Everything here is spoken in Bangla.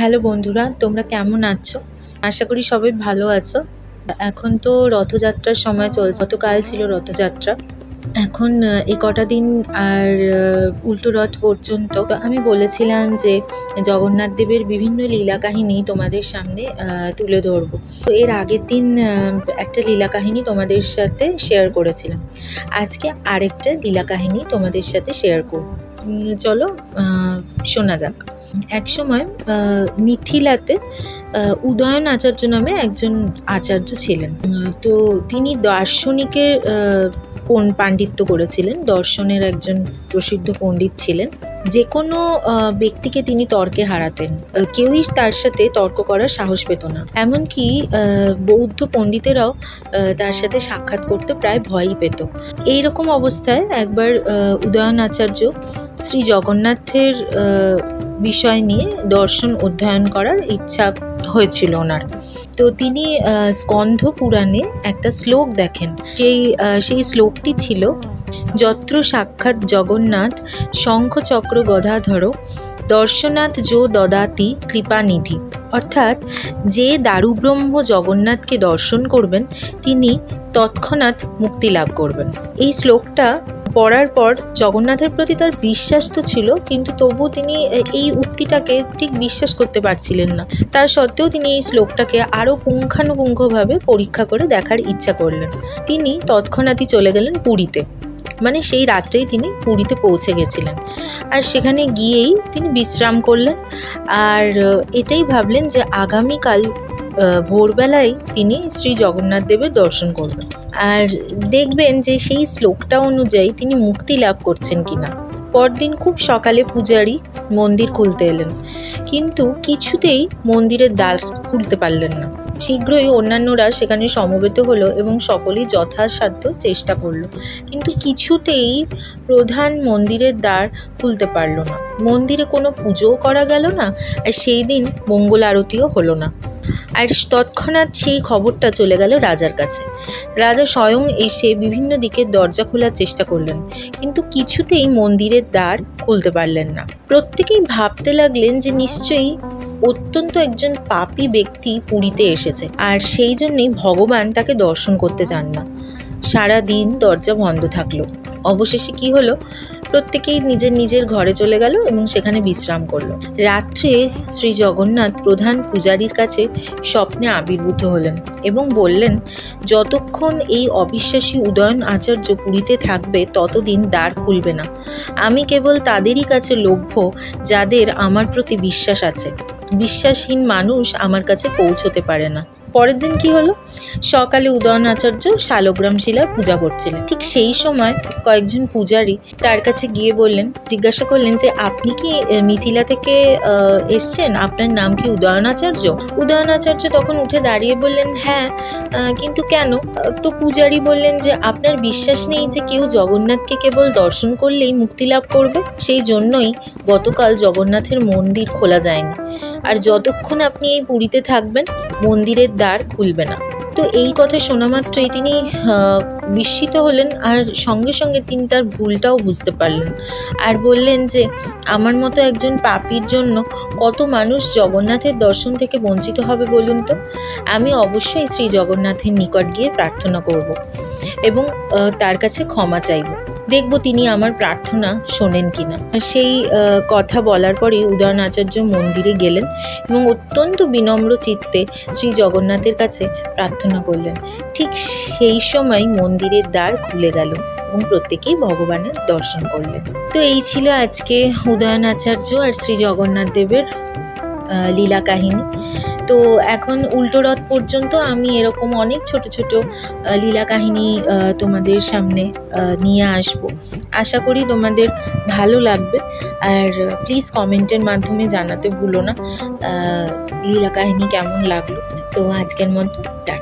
হ্যালো বন্ধুরা, তোমরা কেমন আছো? আশা করি সবাই ভালো আছো। এখন তো রথযাত্রার সময় চলছে, গতকাল ছিল রথযাত্রা। এখন এ কটা দিন আর উল্টো রথ পর্যন্ত আমি বলেছিলাম যে জগন্নাথ দেবের বিভিন্ন লীলা কাহিনী তোমাদের সামনে তুলে ধরবো। তো এর আগের দিন একটা লীলা কাহিনী তোমাদের সাথে শেয়ার করেছিলাম। আজকে আরেকটা লীলা কাহিনী তোমাদের সাথে শেয়ার করব। চলো শোনা যাক। এক সময় মিথিলাতে উদয়ন আচার্য নামে একজন আচার্য ছিলেন। তো তিনি দার্শনিকের পাণ্ডিত্য করেছিলেন? দর্শনের একজন প্রসিদ্ধ পণ্ডিত ছিলেন। যে কোনো ব্যক্তিকে তিনি তর্কে হারাতেন। কেউই তার সাথে তর্ক করার সাহস পেত না। এমনকি বৌদ্ধ পণ্ডিতেরাও তার সাথে সাক্ষাৎ করতে প্রায় ভয়ই পেত। এইরকম অবস্থায় একবার উদয়ন আচার্য শ্রী জগন্নাথের বিষয় নিয়ে দর্শন অধ্যয়ন করার ইচ্ছা হয়েছিল ওনার। তো তিনি স্কন্ধ পুরাণে একটা শ্লোক দেখেন। সেই সেই শ্লোকটি ছিল যত্র সাক্ষাৎ জগন্নাথ, শঙ্খ চক্র গদাধর, দর্শনাথ যো দদাতি কৃপানিধি। অর্থাৎ যে দারুব্রহ্ম জগন্নাথকে দর্শন করবেন, তিনি তৎক্ষণাৎ মুক্তি লাভ করবেন। এই শ্লোকটা পড়ার পর জগন্নাথের প্রতি তার বিশ্বাস তো ছিল, কিন্তু তবু তিনি এই উক্তিটাকে ঠিক বিশ্বাস করতে পারছিলেন না। তা সত্ত্বেও তিনি এই শ্লোকটাকে আরও পুঙ্খানুপুঙ্খভাবে পরীক্ষা করে দেখার ইচ্ছা করলেন। তিনি তৎক্ষণাৎই চলে গেলেন পুরীতে। মানে সেই রাত্রেই তিনি পুরীতে পৌঁছে গেছিলেন। আর সেখানে গিয়েই তিনি বিশ্রাম করলেন। আর এটাই ভাবলেন যে আগামীকাল ভোরবেলায় তিনি শ্রী জগন্নাথ দেবের দর্শন করবেন। আর দেখবেন যে সেই শ্লোকটা অনুযায়ী তিনি মুক্তি লাভ করছেন কিনা। পরদিন খুব সকালে পূজারি মন্দির খুলতে এলেন। কিন্তু কিছুতেই মন্দিরের দ্বার খুলতে পারলেন না। শীঘ্রই অন্যান্যরা সেখানে সমবেত হলো এবং সকলেই যথাসাধ্য চেষ্টা করল। কিন্তু কিছুতেই প্রধান মন্দিরের দ্বার খুলতে পারল না। মন্দিরে কোনো পুজোও করা গেল না, আর সেই দিন মঙ্গল আরতিও হলো না। আর তৎক্ষণাৎ সেই খবরটা চলে গেল রাজার কাছে। রাজা স্বয়ং এসে বিভিন্ন দিকে দরজা খোলার চেষ্টা করলেন, কিন্তু কিছুতেই মন্দিরের দ্বার খুলতে পারলেন না। প্রত্যেকেই ভাবতে লাগলেন যে নিশ্চয়ই অত্যন্ত একজন পাপী ব্যক্তি পুরীতে এসেছে, আর সেই জন্যই ভগবান তাকে দর্শন করতে চান না। সারা দিন দরজা বন্ধ থাকল। অবশেষে কি হলো? প্রত্যেকেই নিজের নিজের ঘরে চলে গেল এবং সেখানে বিশ্রাম করল। রাত্রে শ্রী জগন্নাথ প্রধান পূজারীর কাছে স্বপ্নে আবির্ভূত হলেন এবং বললেন, যতক্ষণ এই অবিশ্বাসী উদয়ন আচার্য পুরীতে থাকবে, ততদিন দ্বার খুলবে না। আমি কেবল তাদেরই কাছে লভ্য, যাদের আমার প্রতি বিশ্বাস আছে। বিশ্বাসহীন মানুষ আমার কাছে পৌঁছতে পারে না। পরের দিন কি হলো? সকালে উদয়ন আচার্য শালগ্রাম শিলা পূজা করছিলেন। ঠিক সেই সময় কয়েকজন পূজারী তার কাছে গিয়ে বললেন, জিজ্ঞাসা করলেন যে, আপনি কি মিথিলা থেকে এসছেন? আপনার নাম কি উদয়ন আচার্য? উদয়ন আচার্য তখন উঠে দাঁড়িয়ে বললেন হ্যাঁ কিন্তু কেন? তো পূজারী বললেন যে, আপনার বিশ্বাস নেই যে কেউ জগন্নাথকে কেবল দর্শন করলেই মুক্তি লাভ করবে? সেই জন্যই গতকাল জগন্নাথের মন্দির খোলা যায়নি। আর যতক্ষণ আপনি এই পুরীতে থাকবেন, মন্দিরের দ্বার খুলবে না। তো এই কথা শোনা মাত্রই তিনি বিস্মিত হলেন আর সঙ্গে সঙ্গে তিনি তার ভুলটাও বুঝতে পারলেন আর বললেন যে, আমার মতো একজন পাপীর জন্য কত মানুষ জগন্নাথের দর্শন থেকে বঞ্চিত হবে বলুন তো? আমি অবশ্যই শ্রী জগন্নাথের নিকট গিয়ে প্রার্থনা করব এবং তার কাছে ক্ষমা চাইব। দেখব তিনি আমার প্রার্থনা শোনেন কিনা। সেই কথা বলার পরে উদয়ন আচার্য মন্দিরে গেলেন এবং অত্যন্ত বিনম্র চিত্তে শ্রী জগন্নাথের কাছে প্রার্থনা করলেন। ঠিক সেই সময় মন্দিরের দ্বার খুলে গেল এবং প্রত্যেকেই ভগবানের দর্শন করলেন। তো এই ছিল আজকে উদয়ন আচার্য আর শ্রী জগন্নাথ দেবের লীলা কাহিনী। তো এখন উল্টো রথ পর্যন্ত আমি এরকম অনেক ছোট ছোট লীলা কাহিনী তোমাদের সামনে নিয়ে আসব। আশা করি তোমাদের ভালো লাগবে। আর প্লিজ কমেন্টের মাধ্যমে জানাতে ভুলো না লীলা কাহিনী কেমন লাগল। তো আজকের মতো, টাটা।